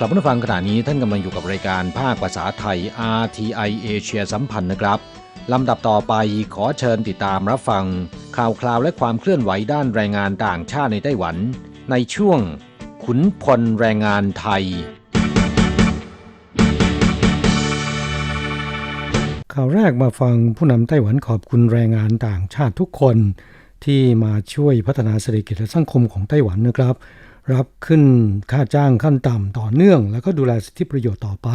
ครับผู้ฟังขณะนี้ท่านกำลังอยู่กับรายการภาคภาษาไทย RTI เอเชียสัมพันธ์นะครับลำดับต่อไปขอเชิญติดตามรับฟัง ข่าวคราวและความเคลื่อนไหวด้านแรงงานต่างชาติในไต้หวัน ในช่วง ขุนพลแรงงานไทย ข่าวแรกมาฟังผู้นำไต้หวันขอบคุณแรงงานต่างชาติทุกคน ที่มาช่วยพัฒนาเศรษฐกิจและสังคมของไต้หวันนะครับ รับขึ้นค่าจ้างขั้นต่ำต่อเนื่อง แล้วก็ดูแลสิทธิประโยชน์ต่อไป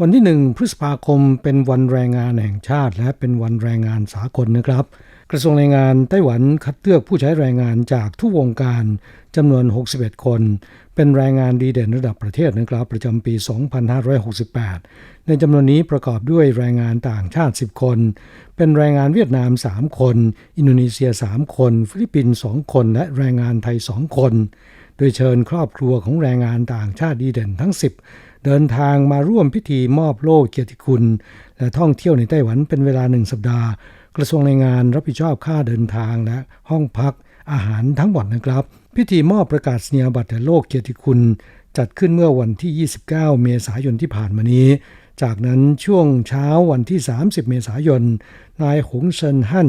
วันที่หนึ่งพฤษภาคมเป็นวันแรงงานแห่งชาติ และเป็นวันแรงงานสากลนะครับ กระทรวงแรงงานไต้หวันคัดเลือกผู้ใช้แรงงานจากทุกวงการจำนวน 61 คน เป็นแรงงานดีเด่นระดับประเทศนะครับ ประจำปี 2568 ในจำนวนนี้ประกอบด้วยแรงงานต่างชาติ 10 คน เป็นแรงงานเวียดนาม 3 คน อินโดนีเซีย 3 คน ฟิลิปปินส์ 2 คน และแรงงานไทย 2 คน โดยเชิญครอบครัวของแรงงานต่างชาติดีเด่นทั้ง 10 เดินทางมาร่วมพิธีมอบโล่เกียรติคุณ และท่องเที่ยวในไต้หวันเป็นเวลาหนึ่งสัปดาห์ กระทรวงแรงงานรับผิดชอบค่าเดินทางและห้องพักอาหารทั้งหมดนะครับ พิธีมอบประกาศนียบัตรโลกเกียรติคุณ จัดขึ้นเมื่อวันที่ 29 เมษายนที่ผ่านมานี้ จากนั้นช่วงเช้าวันที่ 30 เมษายน นายหงเซินฮั่น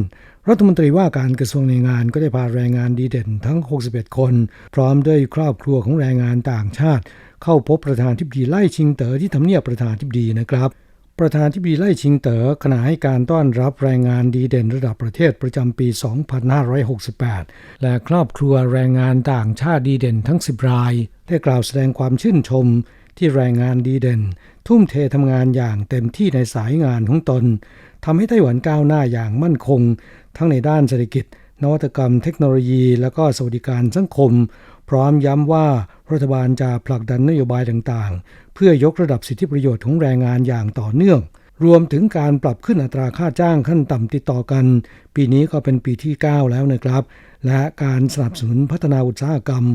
รัฐมนตรีว่าการกระทรวงแรงงานก็ได้พาแรงงานดีเด่นทั้ง 61 คน พร้อมด้วยครอบครัวของแรงงานต่างชาติ เข้าพบประธานทิบดีไล่ชิงเต๋อที่ทำเนียบประธานทิบดีนะครับ ประธานทิบดีไล่ชิงเต๋อขณะให้การต้อนรับแรงงานดีเด่นระดับประเทศประจำปี 2568 และครอบครัวแรงงานต่างชาติดีเด่นทั้ง 10 ราย ได้กล่าวแสดงความชื่นชม ที่แรงงานดีเด่น ทุ่มเททำงานอย่างเต็มที่ในสายงานของตนทำให้ไต้หวันก้าวหน้าอย่างมั่นคง ทั้งในด้านเศรษฐกิจ นวัตกรรมเทคโนโลยี และก็สวัสดิการสังคม พร้อมย้ำว่ารัฐบาลจะผลักดันนโยบายต่างๆ เพื่อยกระดับสิทธิประโยชน์ของแรงงานอย่างต่อเนื่อง รวมถึงการปรับขึ้นอัตราค่าจ้างขั้นต่ำติดต่อกัน ปีนี้ก็เป็นปีที่ 9 แล้วนะครับ และการสนับสนุนพัฒนาอุตสาหกรรม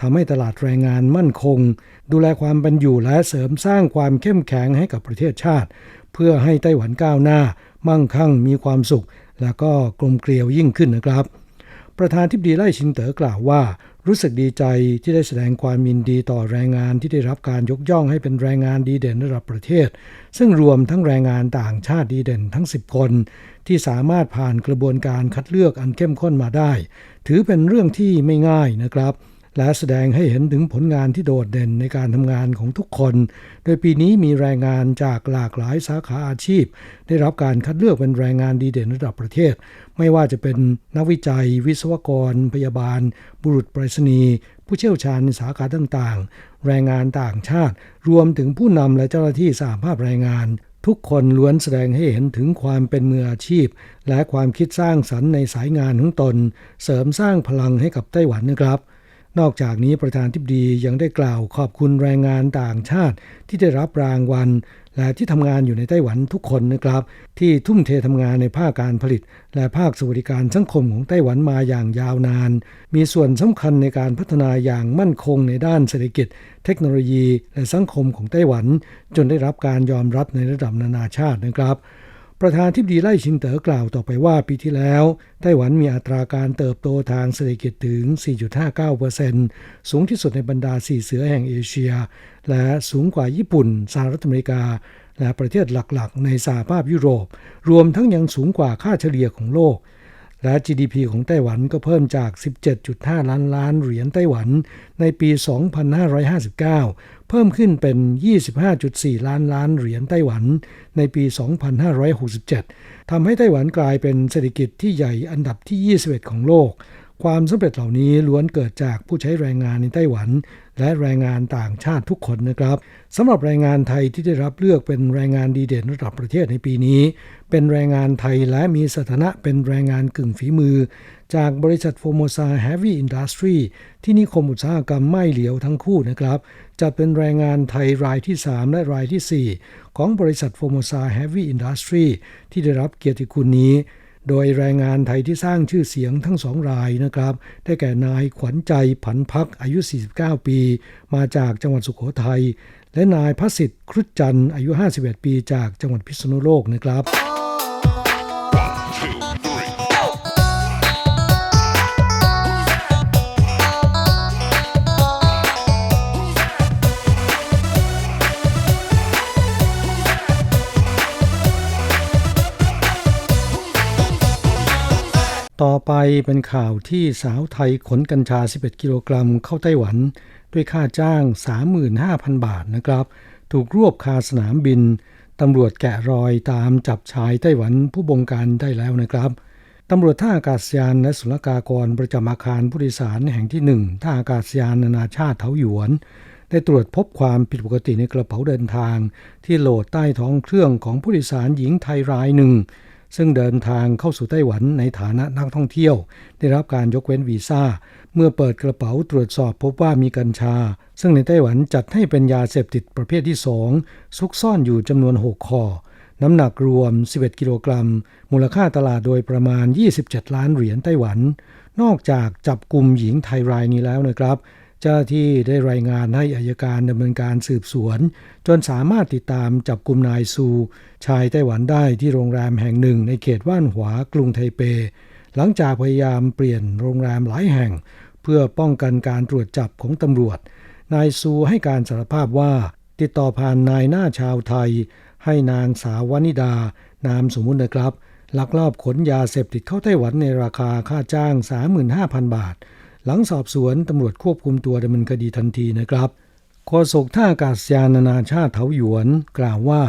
ทำให้ตลาดแรงงานมั่นคง ดูแลความเป็นอยู่และเสริมสร้างความเข้มแข็งให้กับประเทศชาติ เพื่อให้ไต้หวันก้าวหน้า มั่งคั่งมีความสุข และก็กลมเกลียวยิ่งขึ้นนะครับ ประธานทิบดีไล่ชิงเต๋อกล่าวว่า รู้สึกดีใจที่ได้แสดงความยินดีต่อแรงงานที่ได้รับการยกย่องให้เป็นแรงงานดีเด่นระดับประเทศ ซึ่งรวมทั้งแรงงานต่างชาติดีเด่นทั้ง 10 คน ที่สามารถผ่านกระบวนการคัดเลือกอันเข้มข้นมาได้ ถือเป็นเรื่องที่ไม่ง่ายนะครับ และแสดงให้เห็นถึงผลงานที่โดดเด่นในการทำงานของทุกคน โดยปีนี้มีแรงงานจากหลากหลายสาขาอาชีพ ได้รับการคัดเลือกเป็นแรงงานดีเด่นระดับประเทศ ไม่ว่าจะเป็นนักวิจัย วิศวกร พยาบาล บุรุษไปรษณีย์ผู้เชี่ยวชาญในสาขาต่างๆ แรงงานต่างชาติ รวมถึงผู้นำและเจ้าหน้าที่สาภาพแรงงานทุกคนล้วนแสดงให้เห็นถึงความเป็นมืออาชีพ และความคิดสร้างสรรค์ในสายงานของตน เสริมสร้างพลังให้กับไต้หวันนะครับ นอกจากนี้ประธานทิบดียังได้กล่าวขอบคุณแรงงานต่างชาติที่ได้รับรางวัล และที่ทำงานอยู่ในไต้หวันทุกคนนะครับ ที่ทุ่มเททำงานในภาคการผลิต และภาคสวัสดิการสังคมของไต้หวันมาอย่างยาวนาน มีส่วนสำคัญในการพัฒนาอย่างมั่นคงในด้านเศรษฐกิจ เทคโนโลยี และสังคมของไต้หวัน จนได้รับการยอมรับในระดับนานาชาตินะครับ ประธานทิบดีไล่ชิงเต๋อกล่าวต่อไปว่าปีที่แล้ว ไต้หวันมีอัตราการเติบโตทางเศรษฐกิจถึง 4.59%สูงที่สุดในบรรดาสี่เสือแห่งเอเชีย และสูงกว่าญี่ปุ่น สหรัฐอเมริกา และประเทศหลักๆ ในสหภาพยุโรป รวมทั้งยังสูงกว่าค่าเฉลี่ยของโลก และ GDP ของไต้หวันก็เพิ่มจาก 17.5 ล้านล้านเหรียญไต้หวันในปี 2559 เพิ่มขึ้นเป็น 25.4 ล้านล้านเหรียญไต้หวันในปี 2567 ทำให้ไต้หวันกลายเป็นเศรษฐกิจที่ใหญ่อันดับที่ 21 ของโลก ความสำเร็จเหล่านี้ล้วนเกิดจากผู้ใช้แรงงานในไต้หวัน และแรงงานต่างชาติทุกคนนะครับสำหรับแรงงานไทยที่ได้รับเลือกเป็นแรงงานดีเด่นระดับประเทศในปีนี้ เป็นแรงงานไทยและมีสถานะเป็นแรงงานกึ่งฝีมือ จากบริษัทโฟโมซาเฮฟวี่อินดัสทรีที่นิคมอุตสาหกรรมไม่เหลียวทั้งคู่นะครับจัดเป็นแรงงานไทยรายที่ 3 และรายทีสี่4 ของบริษัทโฟโมซาเฮฟวี่อินดัสทรีที่ได้รับเกียรติคุณนี้ โดยแรงงานไทยที่สร้างชื่อเสียงทั้งสองรายนะครับ ได้แก่นายขวัญใจผันพักอายุ 49 ปี มาจากจังหวัดสุขโขทัย และนายพระสิทธิ์ครุฑจันทร์อายุ 51 ปีจากจังหวัดพิษณุโลกนะครับ ไปเป็นข่าวที่สาวไทยขนกัญชา 11 กิโลกรัมเข้าไต้หวัน ด้วยค่าจ้าง 35,000 บาทนะครับ ถูกรวบคาสนามบิน ตำรวจแกะรอยตามจับชายไต้หวันผู้บงการได้แล้วนะครับ ตำรวจท่าอากาศยานและศุลกากรประจำอาคารผู้โดยสารแห่งที่ 1 ท่าอากาศยานนานาชาติเทาหยวน ได้ตรวจพบความผิดปกติในกระเป๋าเดินทาง ที่โหลดใต้ท้องเครื่องของผู้โดยสารหญิงไทยรายหนึ่ง ซึ่งเดินทางเข้าสู่ไต้หวันในฐานะนักท่องเที่ยว ได้รับการยกเว้นวีซ่า เมื่อเปิดกระเป๋าตรวจสอบพบว่ามีกัญชา ซึ่งในไต้หวันจัดให้เป็นยาเสพติดประเภทที่ 2 ซุกซ่อนอยู่จำนวน 6คอน้ำหนักรวม 11 กิโลกรัม มูลค่าตลาดโดยประมาณ 27 ล้านเหรียญไต้หวัน นอกจากจับกลุ่มหญิงไทยรายนี้แล้วนะครับ เจ้าที่ได้รายงานให้อายการดำเนินการสืบสวน จนสามารถติดตามจับกลุ่มนายซู ชายไต้หวันได้ที่โรงแรมแห่งหนึ่งในเขตว่านหวากรุงไทเป หลังจากพยายามเปลี่ยนโรงแรมหลายแห่ง เพื่อป้องกันการตรวจจับของตำรวจ นายซูให้การสารภาพว่า ติดต่อผ่านนายหน้าชาวไทย ให้นางสาววนิดา นามสมมุตินะครับลักลอบขนยาเสพติดเข้าไต้หวันในราคาค่าจ้าง 35,000 บาท หลังสอบสวนตำรวจควบคุมตัวดำเนินคดีทันทีนะครับโฆษกท่าอากาศยานนานาชาติเถาหยวน กล่าวว่า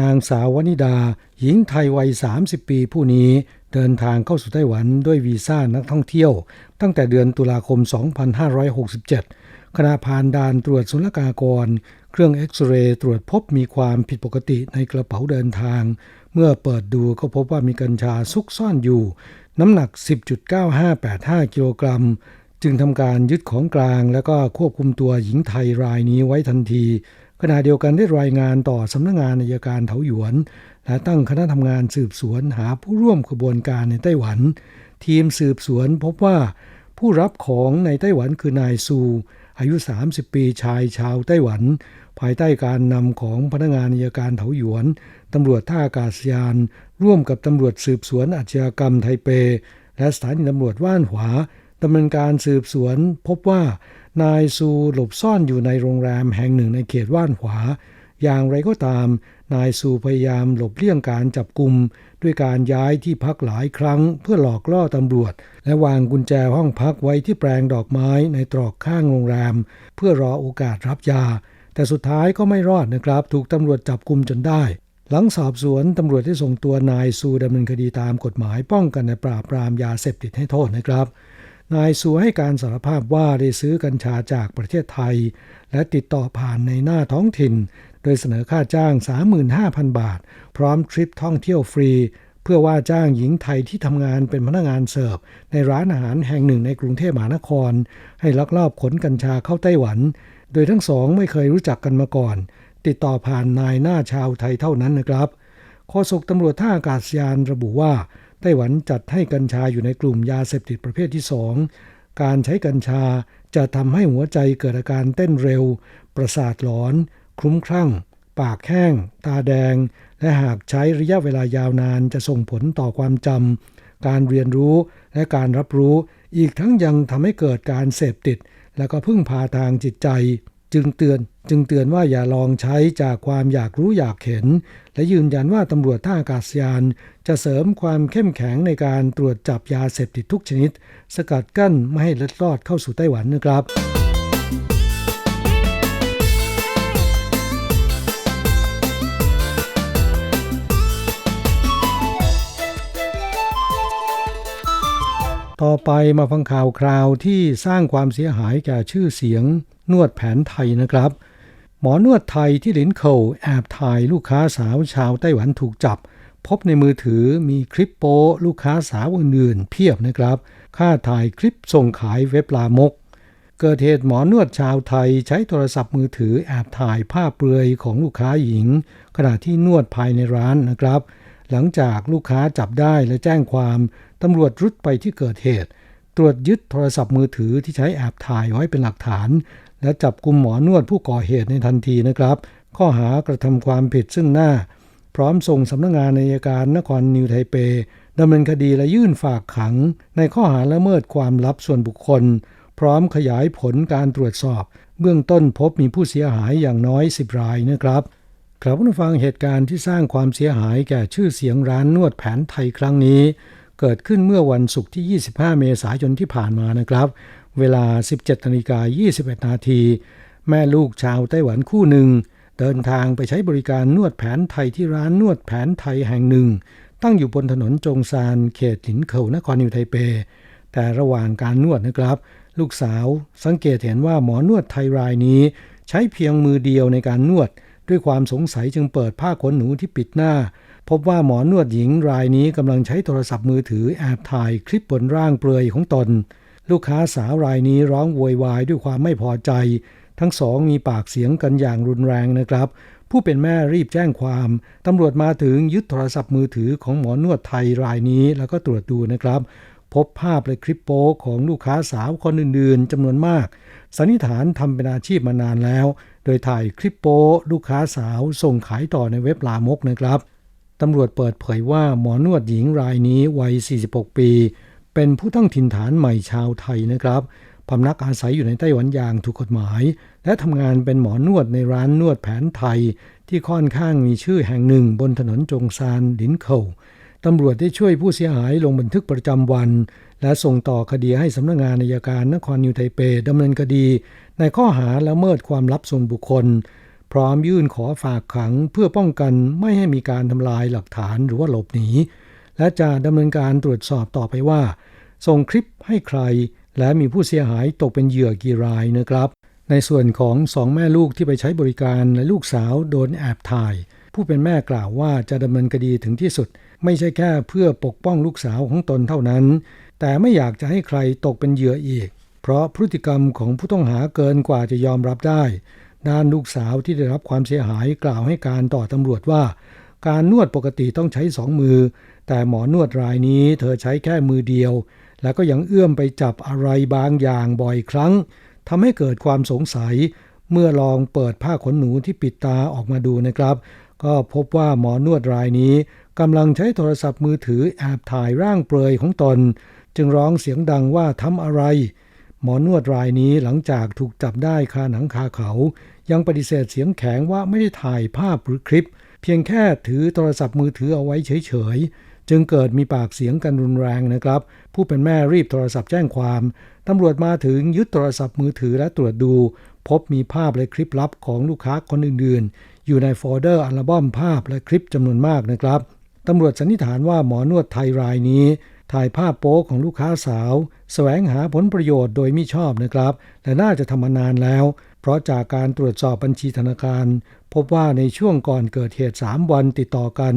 นางสาววนิดา หญิงไทยวัย 30 ปีผู้นี้เดินทางเข้าสู่ไต้หวันด้วยวีซ่านักท่องเที่ยว ตั้งแต่เดือนตุลาคม 2567 ขณะผ่านด่านตรวจศุลกากร เครื่องเอ็กซเรย์ตรวจพบมีความผิดปกติในกระเป๋าเดินทาง เมื่อเปิดดูก็พบว่ามีกัญชาซุกซ่อนอยู่ น้ำหนัก 10.9585 กิโลกรัม จึงทำการยึดของกลาง แล้วก็ควบคุมตัวหญิงไทยรายนี้ไว้ทันที ขณะเดียวกันได้รายงานต่อสำนักงานอัยการเถาหยวน และตั้งคณะทำงานสืบสวนหาผู้ร่วมขบวนการในไต้หวัน ทีมสืบสวนพบว่าผู้รับของในไต้หวันคือนายซู อายุ 30 ปีชายชาวไต้หวัน ภายใต้การนำของพนักงานอัยการเถาหยวนตำรวจท่าอากาศยาน ร่วมกับตำรวจสืบสวนอาชญากรรมไทเป และสถานีตำรวจว่านหวา ดำเนินการสืบสวนพบว่านายซูหลบซ่อนอยู่ในโรงแรมแห่งหนึ่งในเขตว่านหวา อย่างไรก็ตาม นายซูพยายามหลบเลี่ยงการจับกลุ่มด้วยการย้ายที่พักหลายครั้งเพื่อหลอกล่อตำรวจ และวางกุญแจห้องพักไว้ที่แปลงดอกไม้ในตรอกข้างโรงแรม เพื่อรอโอกาสรับยา แต่สุดท้ายก็ไม่รอดนะครับ ถูกตำรวจจับกลุ่มจนได้ หลังสอบสวนตำรวจได้ส่งตัวนายซูดำเนินคดีตามกฎหมายป้องกันและปราบปรามยาเสพติดให้โทษนะครับ นายซูให้การสารภาพว่าได้ซื้อกัญชาจากประเทศไทย และติดต่อผ่านในหน้าท้องถิ่น โดยเสนอค่าจ้าง 35,000 บาท พร้อมทริปท่องเที่ยวฟรี เพื่อว่าจ้างหญิงไทยที่ทำงานเป็นพนักงานเสิร์ฟ ในร้านอาหารแห่งหนึ่งในกรุงเทพมหานคร ให้ลักลอบขนกัญชาเข้าไต้หวัน โดยทั้งสองไม่เคยรู้จักกันมาก่อน ติดต่อผ่านนายหน้าชาวไทยเท่านั้นนะครับโฆษกตำรวจท่าอากาศยานระบุว่า ไต้หวันจัดให้กัญชาอยู่ในกลุ่มยาเสพติดประเภทที่สองการใช้กัญชาจะทำให้หัวใจเกิดอาการเต้นเร็ว ประสาทหลอน คลุ้มคลั่ง ปากแห้ง ตาแดง และหากใช้ระยะเวลายาวนานจะส่งผลต่อความจำ การเรียนรู้และการรับรู้ อีกทั้งยังทำให้เกิดการเสพติด และก็พึ่งพาทางจิตใจ จึงเตือนจึงเตือนว่าอย่าลองใช้จากความอยากรู้อยากเห็น และยืนยันว่าตำรวจท่าอากาศยาน จะเสริมความเข้มแข็งในการตรวจจับยาเสพติดทุกชนิด สกัดกั้นไม่ให้ล็ดลอดเข้าสู่ไต้หวันนะครับต่อไปมาฟังข่าวคราวที่สร้างความเสียหายแก่ชื่อเสียง นวดแผนไทยนะครับ หมอนวดไทยที่หลินเขาแอบถ่ายลูกค้าสาวชาวไต้หวันถูกจับ พบในมือถือมีคลิปโป้ลูกค้าสาวอื่นๆเพียบนะครับ ค่าถ่ายคลิปส่งขายเว็บลามก เกิดเหตุหมอนวดชาวไทยใช้โทรศัพท์มือถือแอบถ่ายภาพเปลือยของลูกค้าหญิง ขณะที่นวดภายในร้านนะครับ หลังจากลูกค้าจับได้และแจ้งความตำรวจรุดไปที่เกิดเหตุตรวจยึดโทรศัพท์มือถือที่ใช้แอบถ่ายไว้เป็นหลักฐาน และจับกลุ่มหมอนวดผู้ก่อเหตุในทันทีนะครับ ข้อหากระทำความผิดซึ่งหน้า พร้อมส่งสำนักงานอัยการนครนิวไทเปดำเนินคดีและยื่นฝากขัง ในข้อหาละเมิดความลับส่วนบุคคล พร้อมขยายผลการตรวจสอบ เบื้องต้นพบมีผู้เสียหายอย่างน้อย 10 รายนะครับครับผู้ฟังเหตุการณ์ที่สร้างความเสียหายแก่ชื่อเสียงร้านนวดแผนไทยครั้งนี้ เกิดขึ้นเมื่อวันศุกร์ที่ 25 เมษายนที่ผ่านมานะครับ เวลา 17นาฬิกา21 นาที แม่ลูกชาวไต้หวันคู่หนึ่ง เดินทางไปใช้บริการนวดแผนไทยที่ร้านนวดแผนไทยแห่งหนึ่ง ตั้งอยู่บนถนนจงซานเขตหลินเขานครนิวไทเป แต่ระหว่างการนวดนะครับ ลูกสาวสังเกตเห็นว่าหมอนวดไทยรายนี้ ใช้เพียงมือเดียวในการนวด ด้วยความสงสัยจึงเปิดผ้าขนหนูที่ปิดหน้า พบว่าหมอนวดหญิงรายนี้กำลังใช้โทรศัพท์มือถือแอบถ่ายคลิปบนร่างเปลือยของตน ลูกค้าสาวรายนี้ร้องโวยวายด้วยความไม่พอใจ ทั้งสองมีปากเสียงกันอย่างรุนแรงนะครับ ผู้เป็นแม่รีบแจ้งความตำรวจมาถึงยึดโทรศัพท์มือถือของหมอนวดไทยรายนี้แล้วก็ตรวจดูนะครับ พบภาพและคลิปโป๊ของลูกค้าสาวคนอื่นๆจำนวนมาก สันนิษฐานทำเป็นอาชีพมานานแล้ว โดยถ่ายคลิปโป๊ลูกค้าสาวส่งขายต่อในเว็บลามกนะครับตำรวจเปิดเผยว่าหมอนวดหญิงรายนี้วัย 46 ปี เป็นผู้ตั้งถิ่นฐานใหม่ชาวไทยนะครับพำนักอาศัยอยู่ในไต้หวันอย่างถูกกฎหมาย และทำงานเป็นหมอนวดในร้านนวดแผนไทย ที่ค่อนข้างมีชื่อแห่งหนึ่งบนถนนจงซานลินเข่าตำรวจได้ช่วยผู้เสียหายลงบันทึกประจำวัน และส่งต่อคดีให้สำนักงานอัยการนครนิวไทเปดำเนินคดี ในข้อหาละเมิดความลับส่วนบุคคล พร้อมยื่นขอฝากขังเพื่อป้องกันไม่ให้มีการทำลายหลักฐานหรือว่าหลบหนี และจะดำเนินการตรวจสอบต่อไปว่า ส่งคลิปให้ใคร และมีผู้เสียหายตกเป็นเหยื่อกี่รายนะครับ ในส่วนของสองแม่ลูกที่ไปใช้บริการและลูกสาวโดนแอบถ่าย ผู้เป็นแม่กล่าวว่าจะดำเนินคดีถึงที่สุด ไม่ใช่แค่เพื่อปกป้องลูกสาวของตนเท่านั้น แต่ไม่อยากจะให้ใครตกเป็นเหยื่ออีก เพราะพฤติกรรมของผู้ต้องหาเกินกว่าจะยอมรับได้ ด้านลูกสาวที่ได้รับความเสียหายกล่าวให้การต่อตำรวจว่า การนวดปกติต้องใช้สองมือ แต่หมอนวดรายนี้เธอใช้แค่มือเดียว แล้วก็ยังเอื้อมไปจับอะไรบางอย่างบ่อยครั้งทำให้เกิดความสงสัย เมื่อลองเปิดผ้าขนหนูที่ปิดตาออกมาดูนะครับ ก็พบว่าหมอนวดรายนี้กำลังใช้โทรศัพท์มือถือแอบถ่ายร่างเปลือยของตน จึงร้องเสียงดังว่าทำอะไร หมอนวดรายนี้หลังจากถูกจับได้คาหนังคาเขา ยังปฏิเสธเสียงแข็งว่าไม่ได้ถ่ายภาพหรือคลิป เพียงแค่ถือโทรศัพท์มือถือเอาไว้เฉย จึงเกิดมีปากเสียงกันรุนแรงนะครับ ผู้เป็นแม่รีบโทรศัพท์แจ้งความตำรวจมาถึงยึดโทรศัพท์มือถือและตรวจดู พบมีภาพและคลิปลับของลูกค้าคนอื่นๆ อยู่ในโฟลเดอร์อัลบั้มภาพและคลิปจำนวนมากนะครับตำรวจสันนิษฐานว่าหมอนวดไทยรายนี้ ถ่ายภาพโป๊ของลูกค้าสาว แสวงหาผลประโยชน์โดยมิชอบนะครับและน่าจะทำมานานแล้ว เพราะจากการตรวจสอบบัญชีธนาคาร พบว่าในช่วงก่อนเกิดเหตุ 3 วันติดต่อกัน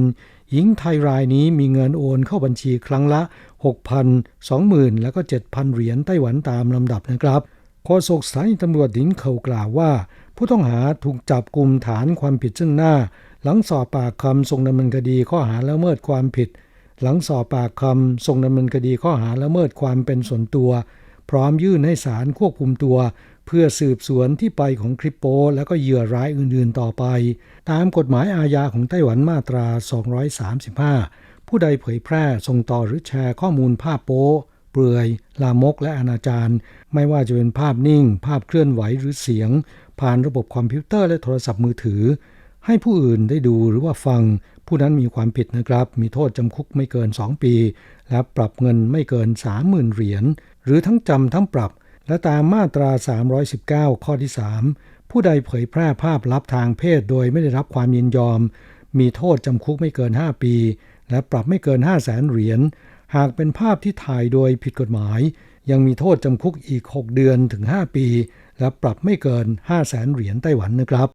หญิงไทยรายนี้มีเงินโอนเข้าบัญชีครั้งละ 6,000 20,000 แล้วก็ 7,000 เหรียญไต้หวันตามลำดับนะครับโฆษกสถานีตำรวจดินเขากล่าวว่า ผู้ต้องหาถูกจับกลุ่มฐานความผิดซึ่งหน้า หลังสอบปากคำส่งดำเนินคดีข้อหาละเมิดความผิด หลังสอบปากคำส่งดำเนินคดีข้อหาละเมิดความเป็นส่วนตัว พร้อมยื่นให้ศาลควบคุมตัว เพื่อสืบสวนที่ไปของคลิปโป แล้วก็เหยื่อร้ายอื่นๆต่อไป ตามกฎหมายอาญาของไต้หวันมาตรา 235 ผู้ใดเผยแพร่ส่งต่อหรือแชร์ข้อมูลภาพโป๊เปลือย ลามกและอนาจารไม่ว่าจะเป็นภาพนิ่ง ภาพเคลื่อนไหวหรือเสียง ผ่านระบบคอมพิวเตอร์และโทรศัพท์มือถือ ให้ผู้อื่นได้ดูหรือว่าฟัง ผู้นั้นมีความผิดนะครับ มีโทษจำคุกไม่เกิน 2 ปี และปรับเงินไม่เกิน 30,000 เหรียญหรือทั้งจำทั้งปรับ และตามมาตรา 319 ข้อที่ 3 ผู้ใดเผยแพร่ภาพลับทางเพศโดยไม่ได้รับความยินยอม มีโทษจำคุกไม่เกิน 5 ปี และปรับไม่เกิน 5 0 0แสนเหรียญ หากเป็นภาพที่ถ่ายโดยผิดกฎหมาย ยังมีโทษจำคุกอีก 6 เดือนถึง 5 ปี และปรับไม่เกิน 5 0 0แสนเหรียญไต้หวันนะครับ